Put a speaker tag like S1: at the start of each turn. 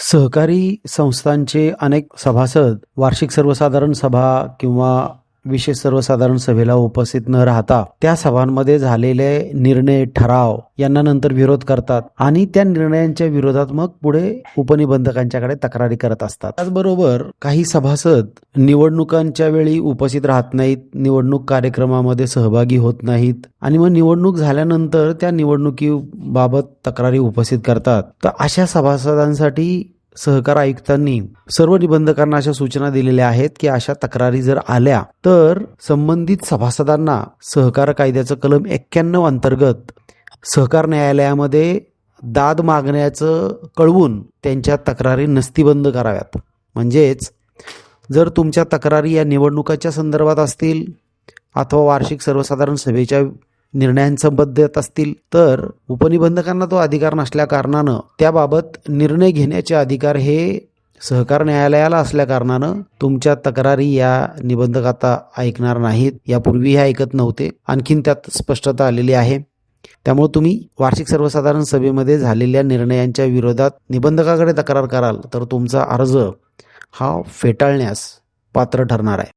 S1: सहकारी संस्थांचे अनेक सभासद वार्षिक सर्वसाधारण सभा किंवा विशेष सर्वसाधारण सभेला उपस्थित न राहता त्या सभांमध्ये झालेले निर्णय ठराव यांना नंतर विरोध करतात आणि त्या निर्णयांच्या विरोधात मग पुढे उपनिबंधकांच्याकडे तक्रारी करत असतात. त्याचबरोबर काही सभासद निवडणुकांच्या वेळी उपस्थित राहत नाहीत निवडणूक कार्यक्रमामध्ये सहभागी होत नाहीत आणि मग निवडणूक झाल्यानंतर त्या निवडणुकीबाबत तक्रारी उपस्थित करतात. तर अशा सभासदांसाठी सहकार आयुक्तांनी सर्व निबंधकांना अशा सूचना दिलेल्या आहेत की अशा तक्रारी जर आल्या तर संबंधित सभासदांना सहकार कायद्याचं कलम एक्क्याण्णव अंतर्गत सहकार न्यायालयामध्ये दाद मागण्याचं कळवून त्यांच्या तक्रारी नस्तीबंद कराव्यात. म्हणजेच जर तुमच्या तक्रारी या निवडणुकाच्या संदर्भात असतील अथवा वार्षिक सर्वसाधारण सभेच्या निर्णयांसंबद्ध असतील तर उपनिबंधकांना तो अधिकार नसल्या कारणानं त्याबाबत निर्णय घेण्याचे अधिकार हे सहकार न्यायालयाला असल्या कारणानं तुमच्या तक्रारी या निबंधक आता ऐकणार नाहीत यापूर्वी हे ऐकत नव्हते. आणखीन त्यात स्पष्टता आलेली आहे. त्यामुळे तुम्ही वार्षिक सर्वसाधारण सभेमध्ये झालेल्या निर्णयांच्या विरोधात निबंधकाकडे तक्रार कराल तर तुमचा अर्ज हा फेटाळण्यास पात्र ठरणार आहे.